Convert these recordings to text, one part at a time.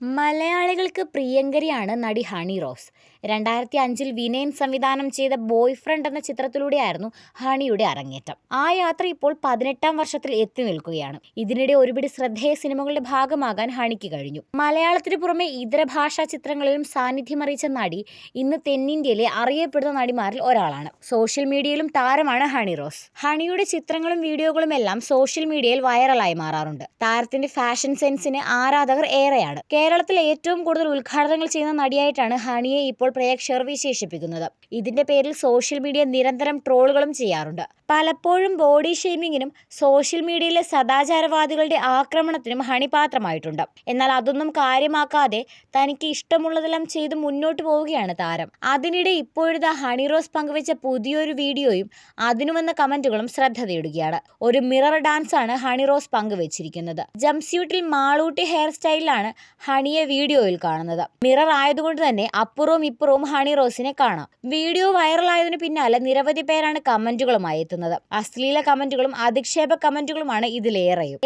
മലയാളികൾക്ക് പ്രിയങ്കരിയാണ് നടി ഹണി റോസ്. രണ്ടായിരത്തി അഞ്ചിൽ വിനയൻ സംവിധാനം ചെയ്ത ബോയ് ഫ്രണ്ട് എന്ന ചിത്രത്തിലൂടെയായിരുന്നു ഹണിയുടെ അരങ്ങേറ്റം. ആ യാത്ര ഇപ്പോൾ പതിനെട്ടാം വർഷത്തിൽ എത്തി നിൽക്കുകയാണ് ഇതിനിടെ ഒരുപിടി ശ്രദ്ധേയ സിനിമകളുടെ ഭാഗമാകാൻ ഹണിക്ക് കഴിഞ്ഞു. മലയാളത്തിന് പുറമെ ഇതര ഭാഷാ ചിത്രങ്ങളിലും സാന്നിധ്യമറിയിച്ച നടി ഇന്ന് തെന്നിന്ത്യയിലെ അറിയപ്പെടുന്ന നടിമാരിൽ ഒരാളാണ്. സോഷ്യൽ മീഡിയയിലും താരമാണ് ഹണി റോസ്. ഹണിയുടെ ചിത്രങ്ങളും വീഡിയോകളും എല്ലാം സോഷ്യൽ മീഡിയയിൽ വൈറലായി മാറാറുണ്ട്. താരത്തിന്റെ ഫാഷൻ സെൻസിന് ആരാധകർ ഏറെയാണ്. കേരളത്തിൽ ഏറ്റവും കൂടുതൽ ഉദ്ഘാടനങ്ങൾ ചെയ്യുന്ന നടിയായിട്ടാണ് ഹണിയെ ഇപ്പോൾ പ്രേക്ഷകർ വിശേഷിപ്പിക്കുന്നത്. ഇതിന്റെ പേരിൽ സോഷ്യൽ മീഡിയ നിരന്തരം ട്രോളുകളും ചെയ്യാറുണ്ട്. പലപ്പോഴും ബോഡി ഷെയ്മിങ്ങിനും സോഷ്യൽ മീഡിയയിലെ സദാചാരവാദികളുടെ ആക്രമണത്തിനും ഹണി പാത്രമായിട്ടുണ്ട്. എന്നാൽ അതൊന്നും കാര്യമാക്കാതെ തനിക്ക് ഇഷ്ടമുള്ളതെല്ലാം ചെയ്ത് മുന്നോട്ട് പോവുകയാണ് താരം. അതിനിടെ ഇപ്പോഴത്തെ ഹണി റോസ് പങ്കുവെച്ച പുതിയൊരു വീഡിയോയും അതിനു വന്ന കമന്റുകളും ശ്രദ്ധ തേടുകയാണ് ഒരു മിറർ ഡാൻസ് ആണ് ഹണി റോസ് പങ്കുവച്ചിരിക്കുന്നത് ജംസ്യൂട്ടിൽ മാളൂട്ടി ഹെയർ സ്റ്റൈലിലാണ് ഹണിയെ വീഡിയോയിൽ കാണുന്നത്. മിറർ ആയതുകൊണ്ട് തന്നെ അപ്പുറവും ഇപ്പുറവും ഹണി റോസിനെ കാണാം. വീഡിയോ വൈറലായതിനു പിന്നാലെ നിരവധി പേരാണ് കമന്റുകളുമായി എത്തുന്നത്. അശ്ലീല കമന്റുകളും അധിക്ഷേപ കമന്റുകളുമാണ് ഇതിലേറെയും.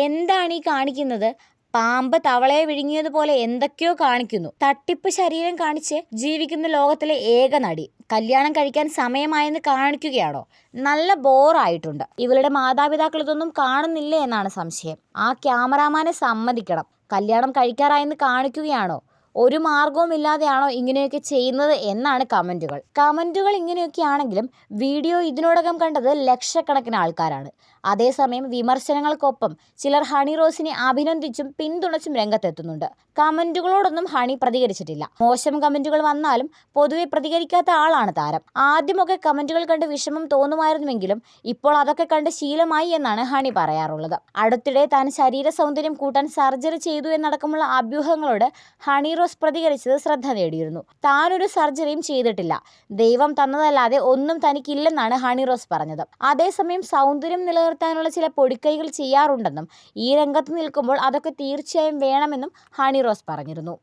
ഈ കാണിക്കുന്നത് പാമ്പ് തവളയെ വിഴുങ്ങിയതുപോലെ എന്തൊക്കെയോ കാണിക്കുന്നു. തട്ടിപ്പ് ശരീരം കാണിച്ച് ജീവിക്കുന്ന ലോകത്തിലെ ഏക നടി കല്യാണം കഴിക്കാൻ സമയമായെന്ന് കാണിക്കുകയാണോ? നല്ല ബോറായിട്ടുണ്ട്. ഇവളുടെ മാതാപിതാക്കൾ ഇതൊന്നും കാണുന്നില്ല എന്നാണ് സംശയം. ആ ക്യാമറാമാനെ സമ്മതിക്കണം. കല്യാണം കഴിക്കാറായെന്ന് കാണിക്കുകയാണോ? ഒരു മാർഗവുമില്ലാതെയാണോ ഇങ്ങനെയൊക്കെ ചെയ്യുന്നത് എന്നാണ് കമന്റുകൾ കമന്റുകൾ ഇങ്ങനെയൊക്കെയാണെങ്കിലും വീഡിയോ ഇതിനോടകം കണ്ടത് ലക്ഷക്കണക്കിന് ആൾക്കാരാണ്. അതേസമയം വിമർശനങ്ങൾക്കൊപ്പം ചിലർ ഹണി റോസിനെ അഭിനന്ദിച്ചും പിന്തുണച്ചും രംഗത്തെത്തുന്നുണ്ട്. കമന്റുകളോടൊന്നും ഹണി പ്രതികരിച്ചിട്ടില്ല. മോശം കമന്റുകൾ വന്നാലും പൊതുവെ പ്രതികരിക്കാത്ത ആളാണ് താരം. ആദ്യമൊക്കെ കമന്റുകൾ കണ്ട് വിഷമം തോന്നുമായിരുന്നുവെങ്കിലും ഇപ്പോൾ അതൊക്കെ കണ്ട് ശീലമായി എന്നാണ് ഹണി പറയാറുള്ളത്. അടുത്തിടെ താൻ ശരീര സൗന്ദര്യം കൂട്ടാൻ സർജറി ചെയ്തു എന്നടക്കമുള്ള അഭ്യൂഹങ്ങളോട് ഹണി റോസ് പ്രതികരിച്ചത് ശ്രദ്ധ നേടിയിരുന്നു. താനൊരു സർജറിയും ചെയ്തിട്ടില്ല. ദൈവം തന്നതല്ലാതെ ഒന്നും തനിക്കില്ലെന്നാണ് ഹണി റോസ് പറഞ്ഞത്. അതേസമയം സൗന്ദര്യം നിലനിർത്താനുള്ള ചില പൊടിക്കൈകൾ ചെയ്യാറുണ്ടെന്നും ഈ രംഗത്ത് നിൽക്കുമ്പോൾ അതൊക്കെ തീർച്ചയായും വേണമെന്നും ഹണി റോസ് പറഞ്ഞിരുന്നു.